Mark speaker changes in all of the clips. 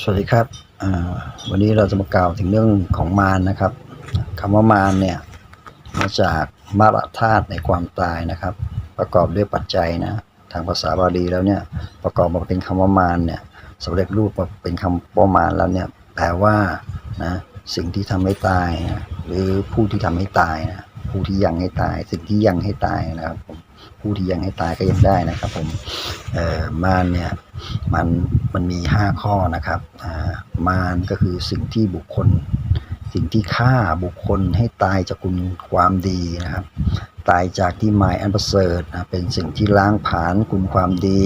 Speaker 1: สวัสดีครับวันนี้เราจะมากล่าวถึงเรื่องของมารนะครับคำว่ามารเนี่ยมาจากมาระธาตุในความตายนะครับ ประกอบด้วยปัจจัยนะทางภาษาบาลีแล้วเนี่ยประกอบมาเป็นคำว่ามารเนี่ยสำเร็จรูปมาเป็นคำว่ามารแล้วเนี่ยแปลว่านะสิ่งที่ทำให้ตายนะหรือผู้ที่ทำให้ตายนะผู้ที่ยังให้ตาย สิ่งที่ยังให้ตายนะครับผม ผู้ที่ยังให้ตายก็ยังได้นะครับ ผมเอ่อมารเนี่ยมันมันมี 5 ข้อนะครับอ่ามารก็คือสิ่งที่บุคคล สิ่งที่ฆ่าบุคคลให้ตายจากคุณความดีนะครับ ตายจากที่หมายอันประเสริฐนะเป็นสิ่งที่ล้างผลาญคุณความดี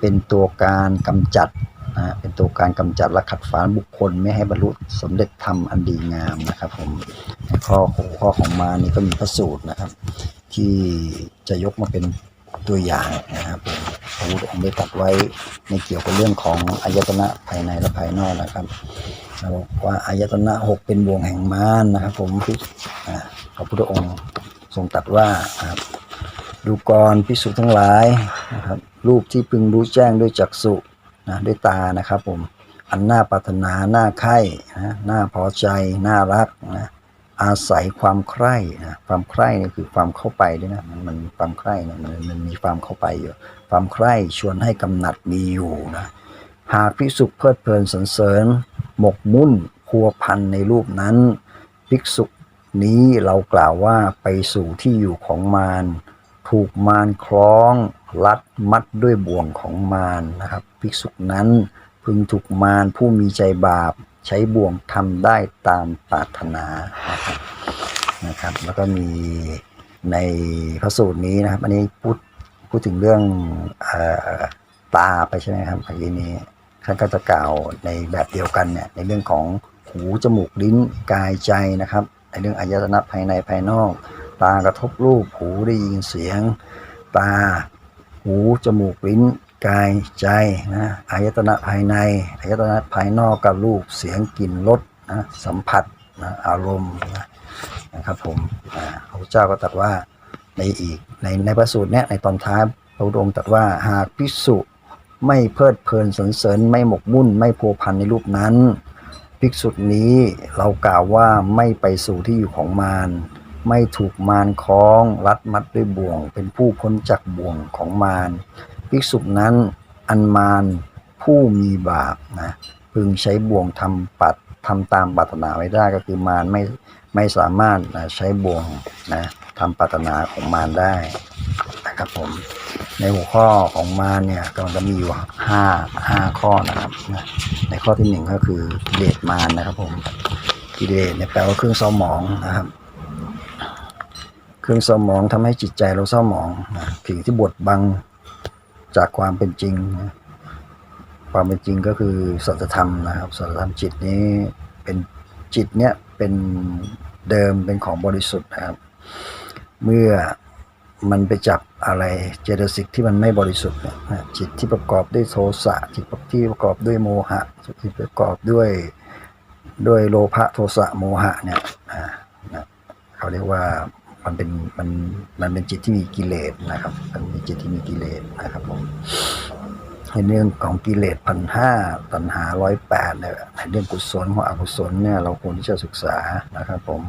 Speaker 1: เป็นตัวการกำจัดนะเป็นตัวการกำจัดและขัดฝานบุคคลไม่ให้บรรลุสำเร็จธรรมอันดีงามนะครับผมข้อข้อของมานี่ก็มีพระสูตรนะครับ ที่จะยกมาเป็นตัวอย่างนะครับผมพระพุทธองค์ได้ตรัสไว้ในเกี่ยวกับเรื่องของอายตนะภายในและภายนอกนะครับเราบอกว่าอายตนะหกเป็นบ่วงแห่งมารนะครับ ผมที่อ่าพระพุทธองค์ทรงตรัสว่าครับดูกรพิสุทั้งหลายนะครับรูปที่พึงรู้แจ้งด้วยจักษุนะด้วยตานะครับ ผมอันน่าปรารถนาน่าใคร่นะน่าพอใจน่ารักนะ อาศัยความใคร่นะความใคร่นี่คือความเข้าไปด้วยนะมันมันความใคร่นี่ยมันมันมีความเข้าไปอยู่ ความใคร่ชวนให้กำหนัดมีอยู่นะหากภิกษุเพลิดเพลินสรรเสริญ หมกมุ่นพัวพันในรูปนั้น ภิกษุนี้เรากล่าวว่าไปสู่ที่อยู่ของมารถูกมารคล้อง ลัดมัดด้วยบ่วงของมารนะครับ ภิกษุนั้นพึงถูกมารผู้มีใจบาป ใช้บ่วงทำได้ตามปรารถนานะครับนะครับ แล้วก็มีในพระสูตรนี้นะครับ อันนี้พูดพูดถึงเรื่องอตาไปใช่ไหมครับเมื่อกี้นี้ท่านก็จะกล่าวในแบบเดียวกันเนี่ยในเรื่องของหูจมูกลิ้นกายใจนะครับ ในเรื่องอายตนะภายในภายนอก ตากระทบรูปหูได้ยินเสียง ตา หูจมูกลิ้น กายใจนะอายตนะภายในอายตนะภายนอกกับรูปเสียงกลิ่นรสนะสัมผัสนะอารมณ์นะนะครับผมพระพุทธเจ้าก็ตรัสว่าในอีกในในพระสูตรเนี้ยในตอนท้ายพระพุทธองค์ตรัสว่าหากพิสุไม่เพลิดเพลินสรรเสริญไม่หมกมุ่นไม่พัวพันในรูปนั้น ภิกษุนี้เรากล่าวว่าไม่ไปสู่ที่อยู่ของมารไม่ถูกมารคล้องรัดมัดด้วยบ่วง เป็นผู้พ้นจากบ่วงของมาร ภิกษุนั้นอันมารผู้มีบาปนะพึงใช้บ่วงทำปัดทำตามปรารถนาไว้ได้ก็คือมารไม่ไม่สามารถนะใช้บ่วงนะทำปรารถนาของมารได้นะครับผมในหัวข้อของมารเนี่ยก็มันจะมีอยู่ห้าห้าข้อนะครับนะในข้อที่หนึ่งก็คือกิเลสมารนะครับผมกิเลสเนี่ยแปลว่าเครื่องเศร้าหมองนะครับเครื่องเศร้าหมองทำให้จิตใจเราเศร้าหมองนะสิ่งที่บดบัง จากความเป็นจริงนะความเป็นจริงก็คือสัจธรรมนะครับสัจธรรมจิตนี้เป็นจิตเนี่ยเป็นเดิมเป็นของบริสุทธิ์นะครับ เมื่อมันไปจับอะไรเจตสิกที่มันไม่บริสุทธิ์เนี่ยนะจิตที่ประกอบด้วยโทสะจิตที่ประกอบด้วยโมหะจิตที่ประกอบด้วยด้วยโลภะโทสะโมหะเนี่ยนะเขาเรียกว่า มันเป็นมันมันเป็นจิตที่มีกิเลสนะครับ มันเป็นจิตที่มีกิเลสนะครับผมในเรื่องของกิเลสพันห้าตัณหาร้อยแปดเนี่ยในเรื่องกุศลของอกุศลเนี่ยเราควรที่จะศึกษานะครับผม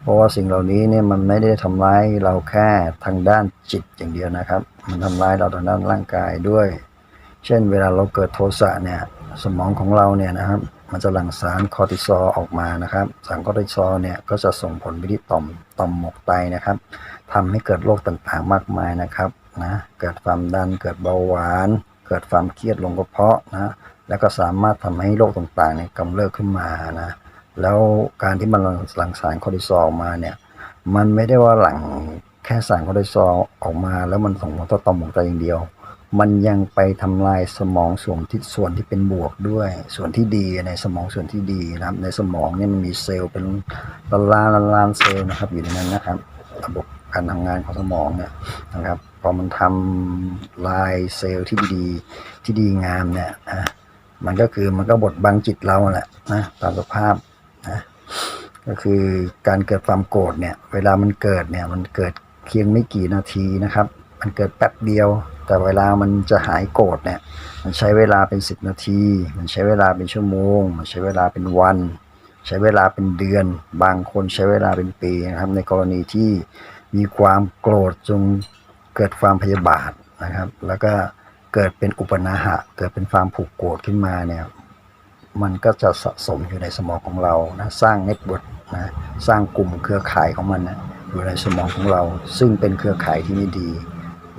Speaker 1: เพราะว่าสิ่งเหล่านี้เนี่ยมันไม่ได้ทำร้ายเราแค่ทางด้านจิตอย่างเดียวนะครับ มันทำร้ายเราทางด้านร่างกายด้วย เช่น เวลาเราเกิดโทสะเนี่ยสมองของเราเนี่ยนะครับ มันจะหลั่งสารคอร์ติซอลออกมานะครับ สารคอร์ติซอลเนี่ยก็จะส่งผลไปที่ต่อมต่อมหมวกไตนะครับทำให้เกิดโรคต่างๆมากมายนะครับนะเกิดความดันเกิดเบาหวาน เกิดความเครียดลงกระเพาะนะแล้วก็สามารถทำให้โรคต่างๆเนี่ยกำเริบขึ้นมานะแล้วการที่มันหลั่งสารคอร์ติซอลออกมาเนี่ยมันไม่ได้ว่าหลั่งแค่สารคอร์ติซอลออกมา แล้วมันส่งผลต่อต่อมหมวกไตอย่างเดียว มันยังไปทำลายสมองส่วนที่ส่วนที่เป็นบวกด้วย ส่วนที่ดีในสมองส่วนที่ดีนะครับ ในสมองเนี่ยมันมีเซลล์เป็นล้านล้านล้านเซลล์นะครับอยู่ในนั้นนะครับ ระบบการทำงานของสมองเนี่ยนะครับพอมันทำลายเซลล์ที่ดีที่ดีงามเนี่ยนะมันก็คือมันก็บดบังจิตเราแหละนะตามสภาพนะก็คือการเกิดความโกรธเนี่ย เวลามันเกิดเนี่ยมันเกิดเพียงไม่กี่นาทีนะครับ มันเกิดแป๊บเดียว แต่เวลามันจะหายโกรธเนี่ย มันใช้เวลาเป็นสิบนาที มันใช้เวลาเป็นชั่วโมง มันใช้เวลาเป็นวัน ใช้เวลาเป็นเดือน บางคนใช้เวลาเป็นปีนะครับ ในกรณีที่มีความโกรธจนเกิดความพยาบาทนะครับ แล้วก็เกิดเป็นอุปนาหะ เกิดเป็นความผูกโกรธขึ้นมาเนี่ยมันก็จะสะสมอยู่ในสมองของเรานะสร้างเน็ตเวิร์กนะสร้างกลุ่มเครือข่ายของมันนะอยู่ในสมองของเรา ซึ่งเป็นเครือข่ายที่ไม่ดี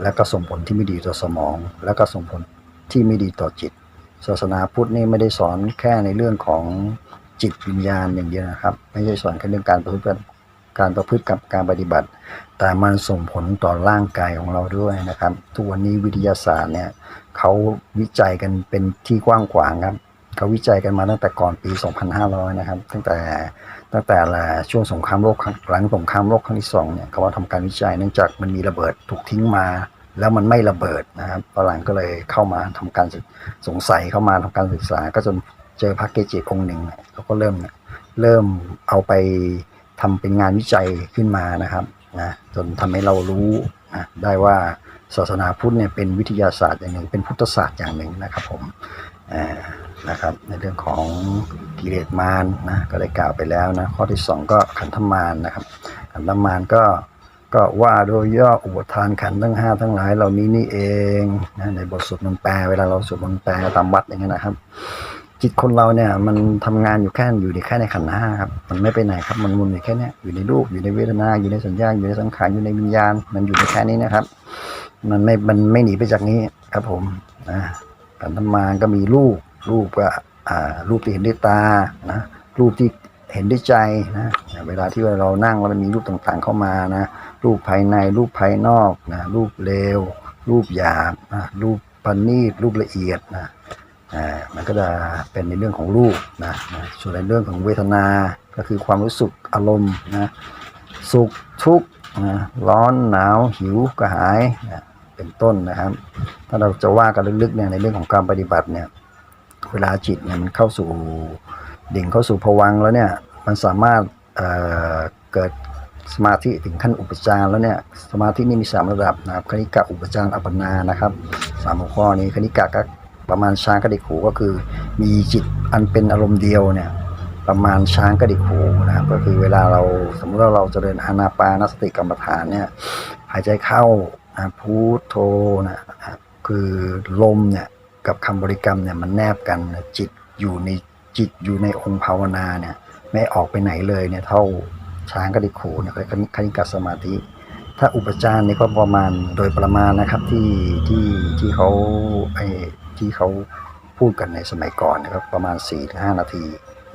Speaker 1: และก็ส่งผลที่ไม่ดีต่อสมอง แล้วก็ส่งผลที่ไม่ดีต่อจิต ศาสนาพุทธนี่ไม่ได้สอนแค่ในเรื่องของจิตวิญญาณอย่างเดียวนะครับ ไม่ใช่สอนแค่เรื่องการประพฤติการประพฤติกับการปฏิบัติ แต่มันส่งผลต่อร่างกายของเราด้วยนะครับ ทุกวันนี้วิทยาศาสตร์เนี่ยเขาวิจัยกันเป็นที่กว้างขวางครับ เขาวิจัยกันมาตั้งแต่ก่อนปี 2500 นะครับ ตั้งแต่ตั้งแต่ละช่วงสงครามโลกหลังสงครามโลกครั้งที่สองเนี่ยเขาว่าทำการวิจัยเนื่องจากมันมีระเบิดถูกทิ้งมา แล้วมันไม่ระเบิดนะครับฝรั่งก็เลยเข้ามาทำการสงสัยเข้ามาทำการศึกษา ก็จนเจอพระเกจิองค์หนึ่งเขาก็เริ่มเริ่มเอาไปทำเป็นงานวิจัยขึ้นมานะครับนะจนทำให้เรารู้นะได้ว่าศาสนาพุทธเนี่ยเป็นวิทยาศาสตร์อย่างหนึ่งเป็นพุทธศาสตร์อย่างหนึ่งนะครับผมอ่า นะครับ ในเรื่องของกิเลสมารนะก็ได้กล่าวไปแล้วนะข้อที่สองก็ขันธมารนะครับ ขันธมารก็ก็ว่าโดยย่ออุปทานขันธทั้งห้าทั้งหลายเหล่านี้นี่เองนะในบทสวดมนต์แปลเวลาเราสวดมนต์แปลตามวัดอย่างเงี้ยนะครับ จิตคนเราเนี่ยมันทำงานอยู่แค่อยู่ในแค่ในขันธ์ห้าครับมันไม่ไปไหนครับมันวนอยู่แค่นี้อยู่ในรูปอยู่ในเวทนาอยู่ในสัญญาอยู่ในสังขารอยู่ในวิญญาณ มันอยู่ในแค่นี้นะครับ มันไม่มันไม่หนีไปจากนี้ครับผมนะขันธมารก็มีรูป รูปก็อ่ารูปที่เห็นด้วยตานะรูปที่เห็นด้วยใจนะเวลาที่เรานั่งแล้วมันมีรูปต่างๆเข้ามานะรูปภายในรูปภายนอกนะรูปเลว รูปหยาบนะรูปประณีตรูปละเอียดนะอ่ามันก็จะเป็นในเรื่องของรูปนะนะส่วนในเรื่องของเวทนาก็คือความรู้สึกอารมณ์นะสุขทุกข์นะร้อนหนาวหิวกระหายนะเป็นต้นนะครับ ถ้าเราจะว่ากันลึกๆเนี่ยในเรื่องของการปฏิบัติเนี่ย เวลาจิตเนี่ยมันเข้าสู่ดิ่งเข้าสู่ภวังแล้วเนี่ยมันสามารถเเกิดสมาธิถึงขั้นอุปจารแล้วเนี่ยสมาธินี่มีสามระดับนะครับคณิกะอุปจารอัปปนานะครับสามหัวข้อนี้คณิกะก็ประมาณช้างกระดิกหูก็คือ มีจิตอันเป็นอารมณ์เดียวเนี่ยประมาณช้างกระดิกหูนะครับก็คือเวลาเราสมมติว่าเราเจริญอานาปานสติกรรมฐานเนี่ยหายใจเข้านะพุทโธนะคือลมเนี่ย กับคำบริกรรมเนี่ยมันแนบกันจิตอยู่ในจิตอยู่ในองค์ภาวนาเนี่ยไม่ออกไปไหนเลยเนี่ยเท่าช้างกระดิกหูเนี่ยคือคณิกะสมาธิ ถ้าอุปจารนี่ก็ประมาณโดยประมาณนะครับที่ที่ที่เขาไอ้ที่เขาพูดกันในสมัยก่อนนะครับประมาณ4-5นาที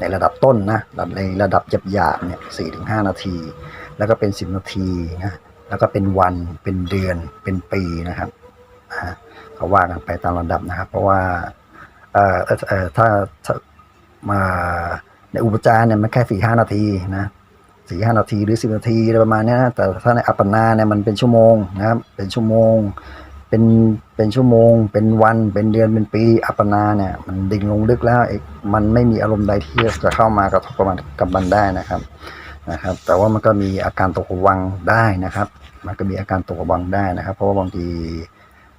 Speaker 1: ในระดับต้นนะในระดับหยาบๆเนี่ย4-5นาที แล้วก็เป็น 10 นาทีนะแล้วก็เป็นวันเป็นเดือนเป็นปีนะครับ อ่าเขาว่ากันไปตามระดับนะครับ เพราะว่าเอ่อเอ่อถ้ามาในอุปจารเนี่ยมันแค่4-5นาทีนะสี่ห้านาทีหรือสิบนาทีอะไรประมาณนี้นะแต่ถ้าในอัปปนาเนี่ยมันเป็นชั่วโมงนะครับเป็นชั่วโมง เป็นเป็นชั่วโมง เป็นวันเป็นเดือนเป็นปีอัปปนาเนี่ยมันดิ่งลงลึกแล้วเอกมันไม่มีอารมณ์ใดที่จะเข้ามากระทบกับมันกับมันได้นะครับนะครับ แต่ว่ามันก็มีอาการตกวังได้นะครับ มันก็มีอาการตกวังได้นะครับ เพราะว่าบางที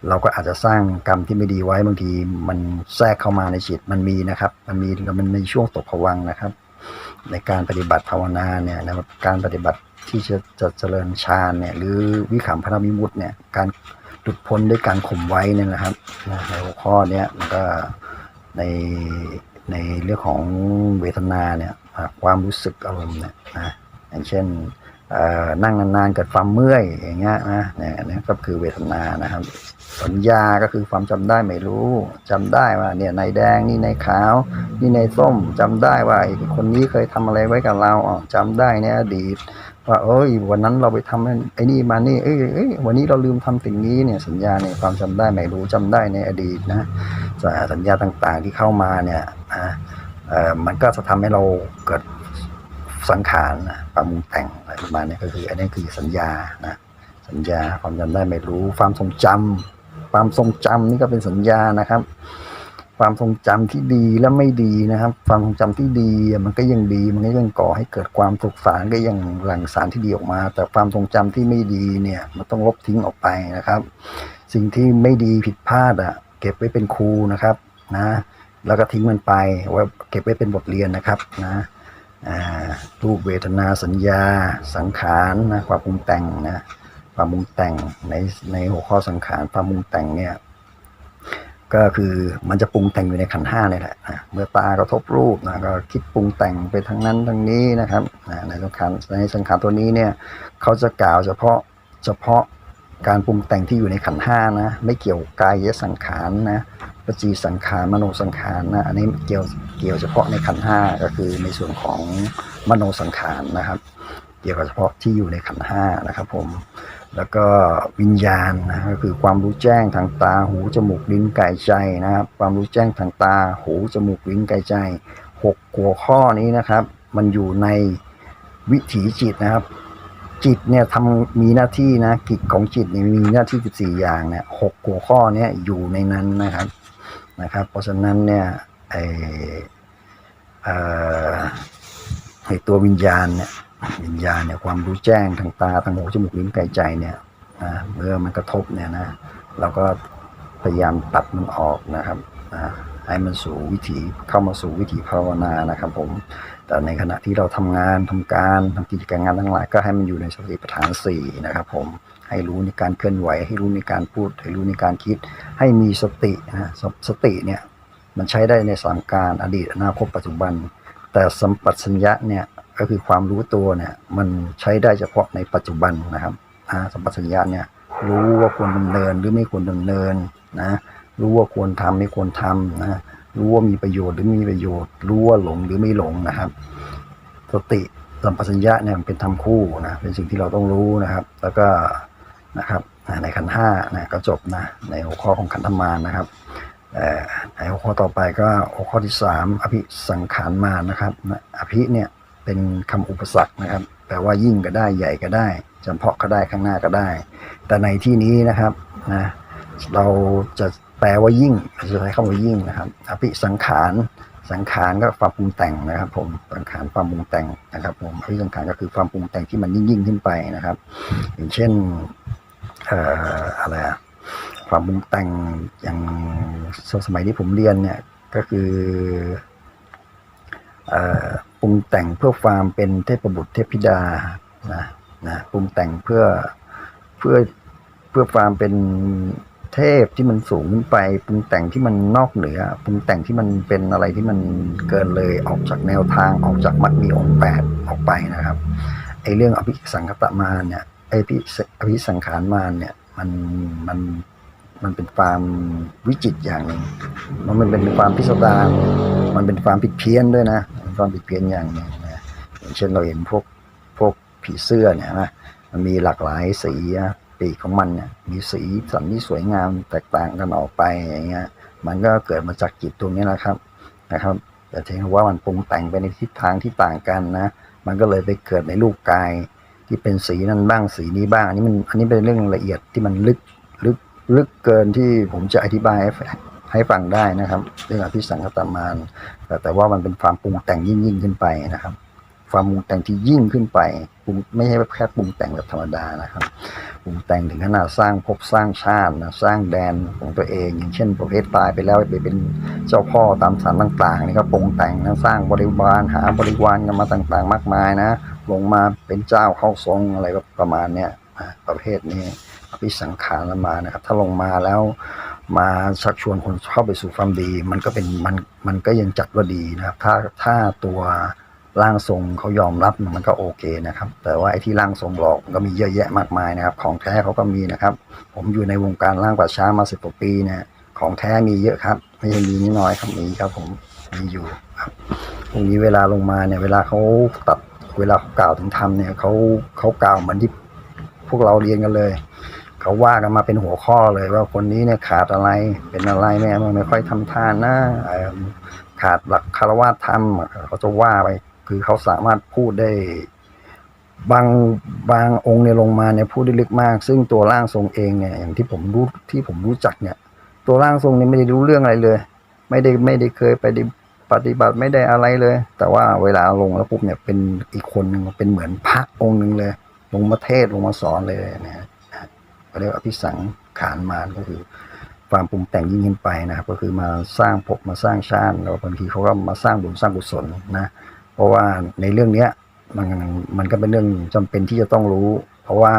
Speaker 1: เราก็อาจจะสร้างกรรมที่ไม่ดีไว้บางทีมันแทรกเข้ามาในจิตมันมีนะครับ มันมีมันในช่วงตกผวังนะครับ ในการปฏิบัติภาวนาเนี่ยนะครับการปฏิบัติที่จะจะเจริญฌานเนี่ยหรือวิขำพระมิมุติเนี่ยการหลุดพ้นด้วยการข่มไว้เนี่ยนะครับในหัวข้อเนี้ยมันก็ในในเรื่องของเวทนาเนี่ยความรู้สึกอารมณ์เนี่ยนะอย่างเช่น นั่งนานๆเกิดความเมื่อยอย่างเงี้ยนะเนี่ยอันนี้ก็คือเวทนานะครับ สัญญาก็คือความจำได้ไม่รู้จำได้ว่าเนี่ยในแดงนี่ในขาว นี่ในส้มจำได้ว่าคนนี้เคยทำอะไรไว้กับเราอ๋อจำได้ในอดีตว่าเอ้ยวันนั้นเราไปทำไอ้นี่มานี่เอ้ยเอ้ยวันนี้เราลืมทำสิ่งนี้เนี่ยสัญญาเนี่ยความจำได้ไม่รู้จำได้ในอดีตนะสัญญาต่างๆที่เข้ามาเนี่ยนะเอ่อมันก็จะทำให้เราเกิด สังขารนะปรุงแต่งอะไรประมาณนี้ก็คืออันนี้คือสัญญานะสัญญาความจำได้ไม่รู้ ความทรงจำความทรงจำนี่ก็เป็นสัญญานะครับ ความทรงจำที่ดีและไม่ดีนะครับ ความทรงจำที่ดีมันก็ยังดี มันก็ยังก่อให้เกิดความสุขสารก็ยังหลั่งสารที่ดีออกมา แต่ความทรงจำที่ไม่ดีเนี่ยมันต้องลบทิ้งออกไปนะครับ สิ่งที่ไม่ดีผิดพลาดอะ เก็บไว้เป็นครูนะครับนะแล้วก็ทิ้งมันไปไว้เก็บไว้เป็นบทเรียนนะครับนะ รูปเวทนาสัญญา สังขารนะความปรุงแต่งนะความปรุงแต่งในในหัวข้อสังขารความปรุงแต่งเนี่ยก็คือมันจะปรุงแต่งอยู่ในขันห้านี่แหละนะเมื่อตากระทบรูปนะก็คิดปรุงแต่งไปทางนั้นทางนี้นะครับนะในสังขารในสังขารตัวนี้เนี่ยเขาจะกล่าวเฉพาะเฉพาะการปรุงแต่งที่อยู่ในขันห้านะไม่เกี่ยวกายสังขารนะ ปจีสังขารมโนสังขารนะอันนี้เกี่ยวเกี่ยวเฉพาะในขันห้าก็คือในส่วนของมโนสังขารนะครับ เกี่ยวกับเฉพาะที่อยู่ในขันห้านะครับผมแล้วก็วิญญาณนะก็คือความรู้แจ้งทางตาหูจมูกลิ้นกายใจนะครับ ความรู้แจ้งทางตาหูจมูกลิ้นกายใจหกหัวข้อนี้นะครับ มันอยู่ในวิถีจิตนะครับ จิตเนี่ยทำมีหน้าที่นะกิจของจิตเนี่ยมีหน้าที่ 14 อย่างเนี่ยหกหัวข้อเนี้ยอยู่ในนั้นนะครับ นะครับเพราะฉะนั้นเนี่ยไอไอตัววิญญาณเนี่ยวิญญาณเนี่ยความรู้แจ้งทางตาทางหูจมูกลิ้นกายใจเนี่ยนะเมื่อมันกระทบเนี่ยนะเราก็พยายามตัดมันออกนะครับนะ ให้มันสู่วิถีเข้ามาสู่วิถีภาวนานะครับผม แต่ในขณะที่เราทำงานทำการทำกิจการงานทั้งหลาย ก็ให้มันอยู่ในสติปัฏฐานสี่นะครับผมให้รู้ในการเคลื่อนไหว ให้รู้ในการพูด ให้รู้ในการคิด ให้มีสตินะสสติเนี่ยมันใช้ได้ในสามการอดีตอนาคตปัจจุบัน แต่สัมปัชัญญะเนี่ยก็คือความรู้ตัวเนี่ยมันใช้ได้เฉพาะในปัจจุบันนะครับสัมปัชัญญะเนี่ยรู้ว่าควรดำเนินหรือไม่ควรดำเนินนะ รู้ว่าควรทำไม่ควรทำนะรู้ว่ามีประโยชน์หรือไม่มีประโยชน์ รู้ว่าหลงหรือไม่หลงนะครับ สติสัมปชัญญะเนี่ยมันเป็นธรรมคู่นะเป็นสิ่งที่เราต้องรู้นะครับ แล้วก็นะครับในขันห้านะก็จบนะในหัวข้อของขันธมารนะครับเอ่ในหัวข้อต่อไปก็หัวข้อที่สามอภิสังขารมานะครับอภิเนี่ยเป็นคำอุปสรรคนะครับ แปลว่ายิ่งก็ได้ใหญ่ก็ได้จำเพาะก็ได้ข้างหน้าก็ได้ แต่ในที่นี้นะครับนะเราจะ แปลว่ายิ่งเราจะใช้คำว่ายิ่งนะครับอภิสังขารสังขารก็ความปรุงแต่งนะครับ ผมสังขารความปรุงแต่งนะครับ ผมอภิสังขารก็คือความปรุงแต่งที่มันยิ่งยิ่งขึ้นไปนะครับ อย่างเช่นเอ่ออะไรอะความปรุงแต่งอย่างสมัยที่ผมเรียนเนี่ยก็คือเอ่อปรุงแต่งเพื่อความเป็นเทพบุตรเทพธิดานะนะปรุงแต่งเพื่อเพื่อเพื่อความเป็น เทพที่มันสูงขึ้นไปปรุงแต่งที่มันนอกเหนือปรุงแต่งที่มันเป็นอะไรที่มันเกินเลยออกจากแนวทางออกจากมรรคมีองค์แปดออกไปนะครับไอเรื่องอภิสังคตมารเนี่ยไอพิอภิสังขารมารเนี่ยมันมันมันเป็นความวิจิตอย่างหนึ่งมันเป็นความพิสดารมันเป็นความผิดเพี้ยนด้วยนะความผิดเพี้ยนอย่างหนึ่งนะเช่นเราเห็นพวกพวกผีเสื้อเนี่ยนะมันมีหลากหลายสีนะ ปีกของมันเนี่ยมีสีสันที่สวยงามแตกต่างกันออกไปอย่างเงี้ยมันก็เกิดมาจากจิตตรงนี้แหละครับนะครับ แต่เพียงว่ามันปรุงแต่งไปในทิศทางที่ต่างกันนะมันก็เลยไปเกิดในรูปกายที่เป็นสีนั้นบ้างสีนี้บ้างอันนี้มันอันนี้เป็นเรื่องละเอียดที่มันลึกลึกลึกเกินที่ผมจะอธิบายให้ให้ฟังได้นะครับ เรื่องอภิสังขตามานแต่แต่ว่ามันเป็นความปรุงแต่งยิ่งยิ่งขึ้นไปนะครับ ความปรุงแต่งที่ยิ่งขึ้นไปปรุงไม่ใช่แค่ปรุงแต่งแบบธรรมดานะครับปรุงแต่งถึงขนาดสร้างภพสร้างชาตินะสร้างแดนของตัวเอง อย่างเช่น ประเภทตายไปแล้วไปเป็นเจ้าพ่อตามสานต่าง ๆ นี่ก็ปรุงแต่งนะสร้างบริวารหาบริวารกันมาต่างๆ มากมายนะ ลงมาเป็นเจ้าเข้าทรงอะไรประมาณเนี้ยประเภทนี้อภิสังขารมานะครับ ถ้าลงมาแล้วมาชักชวนคนเข้าไปสู่ความดี มันก็เป็นมันมันก็ยังจัดว่าดีนะครับ ถ้าถ้าตัว ร่างทรงเขายอมรับมันก็โอเคนะครับ แต่ว่าไอ้ที่ร่างทรงหลอกก็มีเยอะแยะมากมายนะครับ ของแท้เขาก็มีนะครับ ผมอยู่ในวงการร่างป่าช้ามาสิบกว่าปีเนี่ยของแท้มีเยอะครับ ไม่ใช่มีนิดน้อยครับมีครับผมมีอยู่ครับตรงนี้เวลาลงมาเนี่ย เวลาเขาตัดเวลาเขากล่าวถึงธรรมเนี่ยเขาเขากล่าวเหมือนที่พวกเราเรียนกันเลยเขาว่ากันมาเป็นหัวข้อเลยว่าคนนี้เนี่ยขาดอะไรเป็นอะไรแม่มันไม่ค่อยทำทานนะขาดหลักคารวะธรรมเขาจะว่าไป คือเขาสามารถพูดได้ บางบางองค์เนี่ยลงมาเนี่ยพูดได้ลึกมาก ซึ่งตัวร่างทรงเองเนี่ยอย่างที่ผมรู้ที่ผมรู้จักเนี่ย ตัวร่างทรงเนี่ยไม่ได้รู้เรื่องอะไรเลย ไม่ได้ไม่ได้เคยไปปฏิบัติไม่ได้อะไรเลย แต่ว่าเวลาลงแล้วปุ๊บเนี่ยเป็นอีกคนหนึ่งเป็นเหมือนพระองค์หนึ่งเลย ลงมาเทศลงมาสอนเลยนะฮะเรียกว่าอภิสังขารมารก็คือความปรุงแต่งยิ่งขึ้นไปนะครับก็คือมาสร้างภพมาสร้างชาติแล้วบางทีเขาก็มาสร้างบุญสร้างกุศลนะ เพราะว่าในเรื่องเนี้ยมันมันก็เป็นเรื่องจำเป็นที่จะต้องรู้ เพราะว่า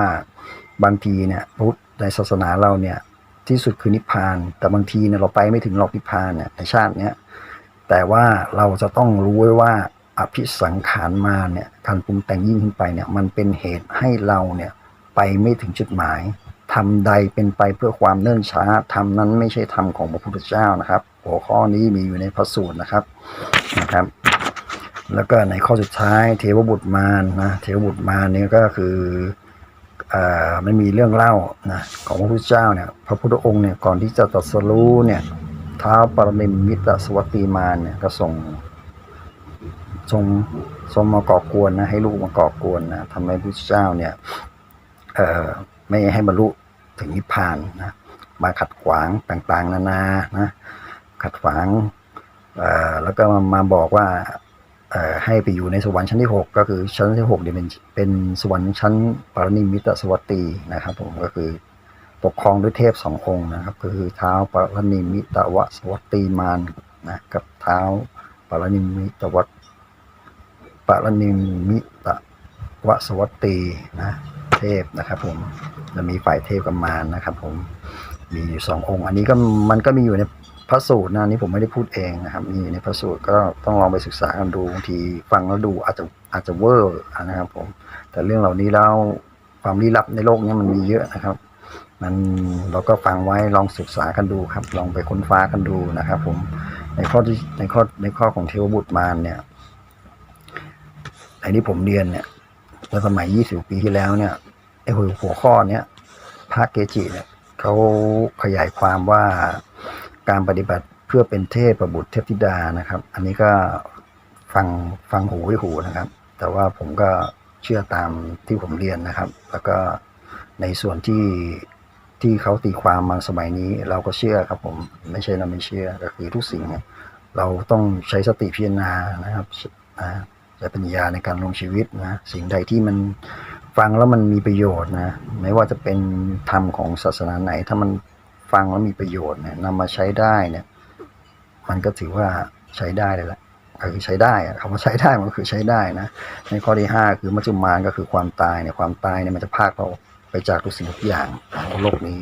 Speaker 1: บางทีเนี่ยพุทธในศาสนาเราเนี่ยที่สุดคือนิพพาน แต่บางทีเนี่ยเราไปไม่ถึงหรอกนิพพานเนี่ยในชาติเนี้ยแต่ว่าเราจะต้องรู้ไว้ว่าอภิสังขารมาเนี่ยการปรุงแต่งยิ่งขึ้นไปเนี่ยมันเป็นเหตุให้เราเนี่ยไปไม่ถึงจุดหมายทำใดเป็นไปเพื่อความเนิ่อนช้าทำนั้นไม่ใช่ธรรมของพระพุทธเจ้านะครับ หัวข้อนี้มีอยู่ในพระสูตรนะครับนะครับ แล้วก็ในข้อสุดท้ายเทวบุตรมารนะเทวบุตรมารนี่ก็คือเอ่มีเรื่องเล่านะของพระพุทธเจ้าเนี่ยพระพุทธองค์เนี่ยก่อนที่จะตรัสรู้เนี่ยท้าวปรมิมิตรสวัตตีมารเนี่ยก็ส่งทรงทรงมาก่อกวนนะให้ลูกมาก่อกวนนะทำให้พระพุทธเจ้าเนี่ยไม่ให้บรรลุถึงนิพพานนะมาขัดขวางต่างๆ นานานะขัดขวางแล้วก็มามาบอกว่า ให้ไปอยู่ในสวรรค์ชั้นที่ 6 ก็คือชั้นที่6เนี่ยเป็นเป็นสวรรค์ชั้นปรนิมิตสวัตตีนะครับผมก็คือปกครองด้วยเทพสององค์นะครับก็คือเท้าปรนิมิตวสวัตตีมารนะกับเท้าปรนิมิตวัตปรนิมิตวสวัตตีนะเทพนะครับผมจะมีฝ่ายเทพกับมารนะครับผมมีอยู่สององค์ อันนี้ก็มันก็มีอยู่ใน ระสูตรนะนนี้ผมไม่ได้พูดเองนะครับ มีในพระสูตรก็ต้องลองไปศึกษากันดูบางทีฟังแล้วดูอาจจะอาจจะเวอร์นะครับ ผม แต่เรื่องเหล่านี้แล้วความลี้ลับในโลกนี้มันมีเยอะนะครับ มันเราก็ฟังไว้ลองศึกษากันดูครับ ลองไปค้นฟ้ากันดูนะครับ ผมในข้อที่ในข้อในข้อของเทวบุตรมารเนี่ยไอ้ที่ผมเรียนเนี่ยเมื่อสมัย20ปีที่แล้วเนี่ยไอ้หัวข้อเนี้ยพระเกจิเนี่ยเขาขยายความว่า การปฏิบัติเพื่อเป็นเทพประบุตรเทพธิดานะครับ อันนี้ก็ฟังฟังหูไว้หูนะครับ แต่ว่าผมก็เชื่อตามที่ผมเรียนนะครับ แล้วก็ในส่วนที่ที่เขาตีความมาสมัยนี้ เราก็เชื่อครับผมไม่ใช่เราไม่เชื่อก็คือทุกสิ่งเนี่ยเราต้องใช้สติพิจารณานะครับใช้ปัญญาในการลงชีวิตนะสิ่งใดที่มันฟังแล้วมันมีประโยชน์นะไม่ว่าจะเป็นธรรมของศาสนาไหนถ้ามัน ฟังแล้วมีประโยชน์เนี่ยนำมาใช้ได้เนี่ย มันก็ถือว่าใช้ได้เลยแหละคือใช้ได้อะคำว่าใช้ได้มันก็คือใช้ได้นะในข้อที่ห้าคือมัจจุมานก็คือความตายเนี่ยความตายเนี่ยมันจะพากเราไปจากทุกสิ่งทุกอย่างของโลกนี้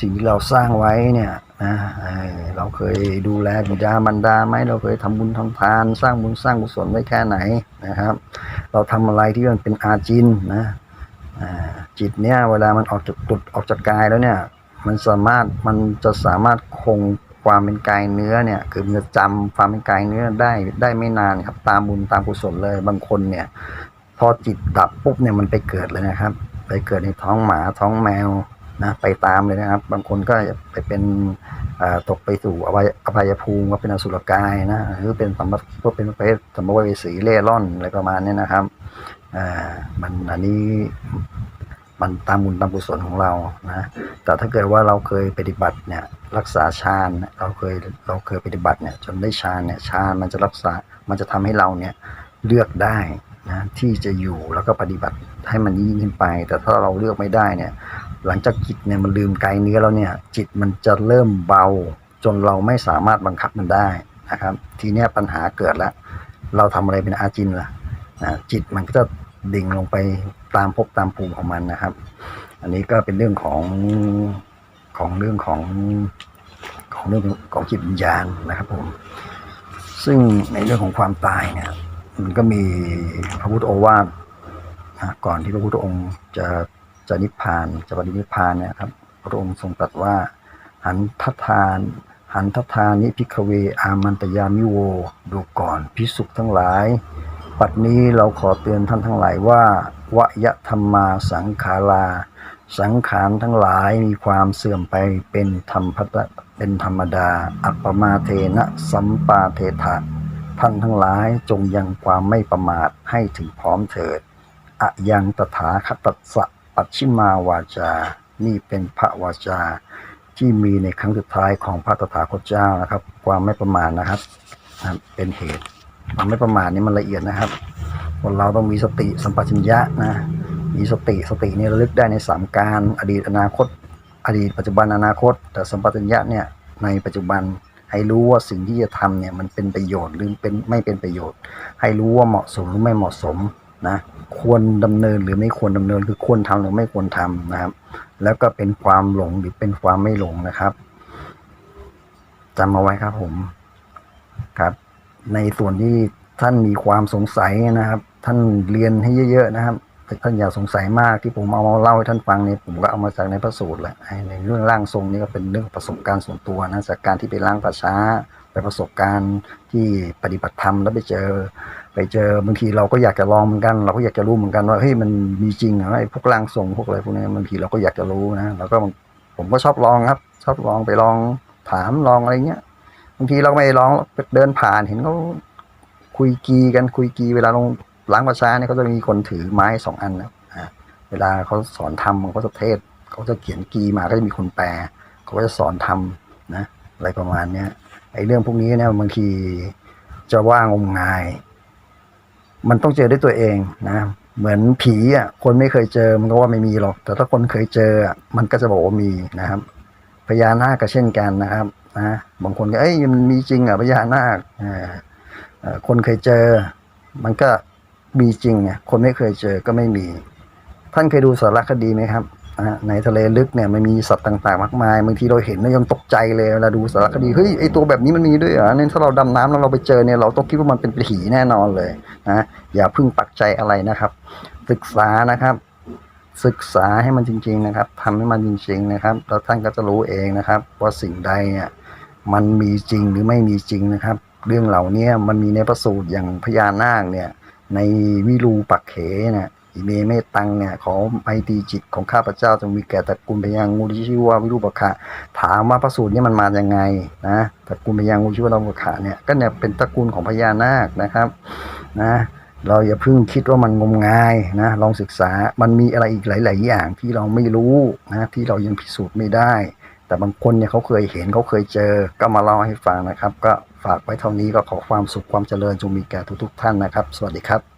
Speaker 1: สิ่งที่เราสร้างไว้เนี่ยนะเเราเคยดูแลบิดามารดาไหมเราเคยทำบุญทำทาน สร้างบุญสร้างกุศลไว้แค่ไหนนะครับ เราทำอะไรที่มันเป็นอาจินนะจิตเนี่ยเวลามันออกจากตุดออกจากกายแล้วเนี่ย มันสามารถมันจะสามารถคงความเป็นกายเนื้อเนี่ย คือมันจะจำความเป็นกายเนื้อได้ได้ไม่นานครับ ตามบุญตามกุศลเลย บางคนเนี่ย พอจิตดับปุ๊บเนี่ยมันไปเกิดเลยนะครับ ไปเกิดในท้องหมาท้องแมวนะไปตามเลยนะครับ บางคนก็ไปเป็นตกไปสู่อวัยอภัยภูมิก็เป็นอสุรกายนะหรือเป็นสัมภพวกเป็นประเภทสัมภเวสีเล่ร่อนอะไรประมาณนี้นะครับอ่ามันอันนี้ มันตามบุญตามกุศลของเรานะแต่ถ้าเกิดว่าเราเคยปฏิบัติเนี่ยรักษาฌานเราเคยเราเคยปฏิบัติเนี่ยจนได้ฌานเนี่ยฌานมันจะรักษามันจะทำให้เราเนี่ยเลือกได้นะที่จะอยู่แล้วก็ปฏิบัติให้มันยิ่งขึ้นไป แต่ถ้าเราเลือกไม่ได้เนี่ย หลังจากจิตเนี่ยมันลืมกายเนื้อแล้วเนี่ยจิตมันจะเริ่มเบา จนเราไม่สามารถบังคับมันได้นะครับ ทีเนี้ยปัญหาเกิดแล้ว เราทำอะไรเป็นอาจินล่ะนะจิตมันก็จะดิ่งลงไป ตามภพตามภูมิของมันนะครับ อันนี้ก็เป็นเรื่องของของเรื่องของของเรื่องของจิตวิญญาณนะครับผม ซึ่งในเรื่องของความตายเนี่ย มันก็มีพระพุทธโอวาทนะก่อนที่พระพุทธองค์จะจะนิพพานจะปรินิพพานเนี่ยครับ พระองค์ทรงตรัสว่า หันทัทาน หันทัทานิพิกเว อามันตยามิโว ดูก่อนพิสุขทั้งหลาย ปัดนี้เราขอเตือนท่านทั้งหลายว่าวยธรรมาสังขาราสังขารทั้งหลายมีความเสื่อมไปเป็นธรรมพัตเป็นธรรมดา อัปปมาเทนะสัมปาเทถะท่านทั้งหลายจงยังความไม่ประมาทให้ถึงพร้อมเถิดอะยังตถาคตัสสะปัจฉิมาวาจา นี่เป็นพระวาจา ที่มีในครั้งสุดท้ายของพระตถาคตเจ้านะครับ ความไม่ประมาทนะครับ เป็นเหตุ ความไม่ประมาทนี่มันละเอียดนะครับ คนเราต้องมีสติสัมปชัญญะนะ มีสติสตินี่ระลึกได้ในสามการ อดีตอนาคต อดีตปัจจุบันอนาคต แต่สัมปชัญญะเนี่ยในปัจจุบันให้รู้ว่าสิ่งที่จะทำเนี่ยมันเป็นประโยชน์หรือเป็นไม่เป็นประโยชน์ ให้รู้ว่าเหมาะสมหรือไม่เหมาะสมนะควรดำเนินหรือไม่ควรดำเนินคือควรทำหรือไม่ควรทำนะครับ แล้วก็เป็นความหลงหรือเป็นความไม่หลงนะครับจำเอาไว้ครับผมครับ ในส่วนที่ท่านมีความสงสัยนะครับ ท่านเรียนให้เยอะ ๆ นะครับแต่ท่านอย่าสงสัยมากที่ผมเอามาเล่าให้ท่านฟังเนี่ยผมก็เอามาจากในพระสูตรแหละไอ้ในเรื่องร่างทรงนี่ก็เป็นเรื่องประสบการณ์ส่วนตัวนะจากการที่ไปล้างป่าช้าไปประสบการณ์ที่ปฏิบัติธรรมแล้วไปเจอ ไปเจอบางทีเราก็อยากจะลองเหมือนกัน เราก็อยากจะรู้เหมือนกันว่าเฮ้ยมันมีจริงเหรอไอ้พวกร่างทรงพวกอะไรพวกนี้บางทีเราก็อยากจะรู้นะเราก็ผมก็ชอบลองครับ ชอบลองไปลองถามลองอะไรเงี้ย บางทีเราไม่ได้องเดินผ่านเห็นเขาคุยกีกันคุยกีเวลาลงล้างประชาเนี่ยเขาจะมีคนถือไม้สองอันนะเวลาเขาสอนทำเขาจะเทศเขาจะเขียนกีมาก็จะมีคนแปลเขาก็จะสอนทำนะอะไรประมาณเนี้ยไอ้เรื่องพวกนี้เนี่ยบางทีจะว่างมงาย มันต้องเจอด้วยตัวเองนะเหมือนผีอะคนไม่เคยเจอมันก็ว่าไม่มีหรอก แต่ถ้าคนเคยเจออะมันก็จะบอกว่ามีนะครับพญานาคก็เช่นกันนะครับ นะบางคนก็เอ้ยมันมีจริงอะพญานาคอ่าเอ่อคนเคยเจอ มันก็มีจริงไงคนไม่เคยเจอก็ไม่มี ท่านเคยดูสารคดีไหมครับอ่าในทะเลลึกเนี่ยมันมีสัตว์ต่างๆ มากมายบางทีเราเห็นแล้วยังตกใจเลยเวลาดูสารคดีเฮ้ยไอตัวแบบนี้มันมีด้วยเหรอเนี่ยถ้าเราดำน้ำแล้วเราไปเจอเนี่ยเราต้องคิดว่ามันเป็นผีแน่นอนเลยนะอย่าเพึ่งปักใจอะไรนะครับ ศึกษานะครับ ศึกษาให้มันจริง ๆนะครับทำให้มันจริง ๆ นะครับ แล้วท่านก็จะรู้เองนะครับ ว่าสิ่งใดเนี่ยมันมีจริงหรือไม่มีจริงนะครับ เรื่องเหล่านี้มันมีในพระสูตรอย่างพญานาคเนี่ย ในวิรูปักเขเนี่ยอิเมเมตังเนี่ยขอไมตีจิตของข้าพเจ้าจงมีแก่ตระกูลพญางูที่ชื่อว่าวิรูปขะถามว่าพระสูตรเนี้มันมาอยังไงนะตระกูลพญางูชื่อว่าวิรูปขะเนี่ยก็เนี่ยเป็นตระกูลของพญานาคนะครับนะ เราอย่าเพิ่งคิดว่ามันงมงายนะลองศึกษามันมีอะไรอีกหลาย ๆ อย่างที่เราไม่รู้นะที่เรายังพิสูจน์ไม่ได้ แต่บางคนเนี่ยเขาเคยเห็นเขาเคยเจอ ก็มาเล่าให้ฟังนะครับ ก็ฝากไว้เท่านี้ก็ขอความสุขความเจริญจงมีแก่ทุก ๆ ท่านนะครับ สวัสดีครับ